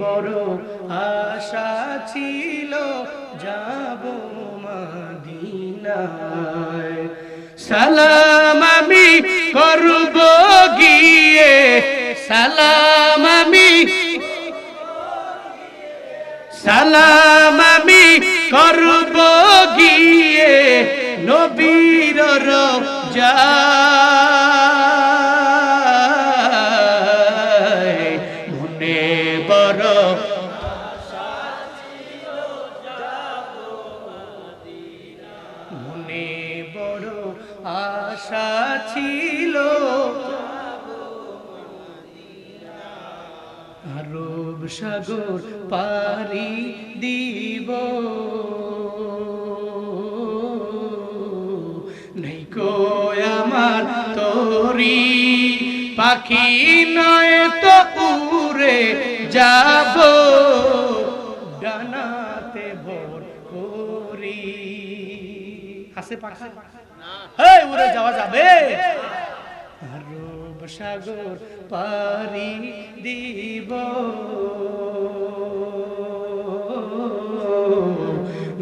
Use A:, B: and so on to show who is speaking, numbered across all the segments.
A: বড় আশা ছিল, যাব সালাম আমি করব গিয়ে, সালাম আমি সালাম আমি করব গিয়ে, নবীর যায় ছিল। আরব সাগর পারি দিব। নেই আমার তোরি, পাখি নয় তো উড়ে যাব। ডানাতে ভোর করি। আছে পাখা। এই উড়ে যাওয়া যাবে। আরব সাগর পারি দিব।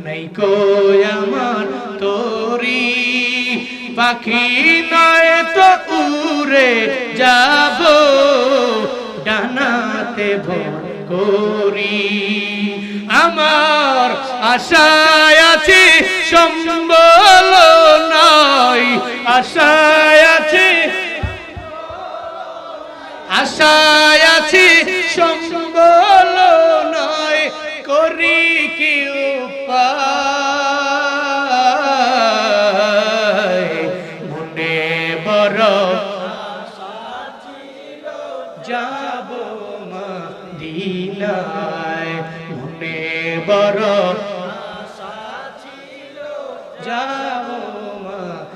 A: নাই কো আমার তোরি পাখি নয় তো উড়ে যাব। ডানাতে ভর করি। আমার আশায় আছে সম্বল মদিনায় মনে বড় যাব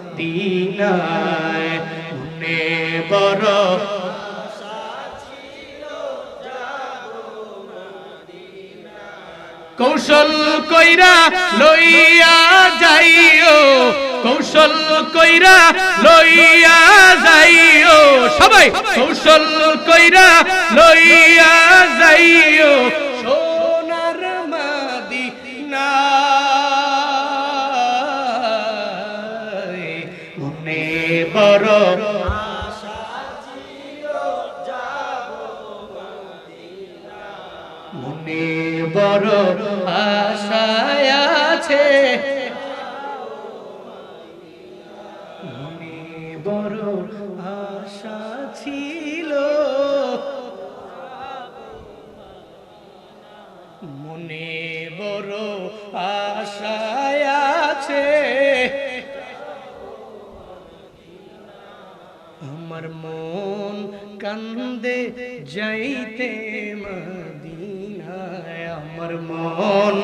A: মদিনায়। মনে বড় কৌশল কইরা লইয়া যাইও কৌশল কইরা লইয়া যাইও সবাই কৌশল কইরা লইয়া যাইও। সোনার মাদিনা মনে বড় বড় আশায় আছে আশা ছিল। মনে বড় আশায় আছে। আমার মন কান্দে যাইতে মদিনায়। আমার মন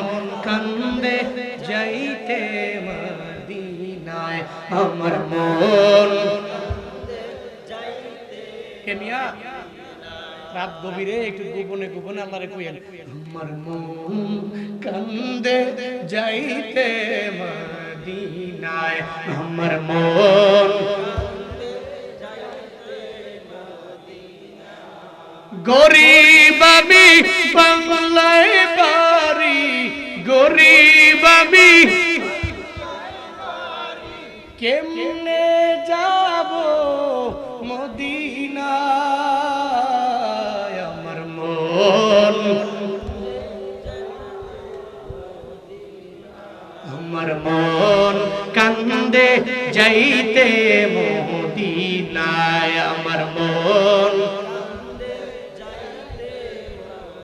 A: কান্দে যাইতে মদিনায়। আমার মন কেমিয়া রাত গভীরে একটু গোপনে গোপনে আল্লাহরে কইেন আমার মন কান্দে যাইতে মদিনায়, আমার মন গরিব আমি বাংলায় বাড়ি গরিব আমি কেমনে যাব মদিনায় আমার মন। আমার মন কান্দে যাইতে মদিনায় আমার মন।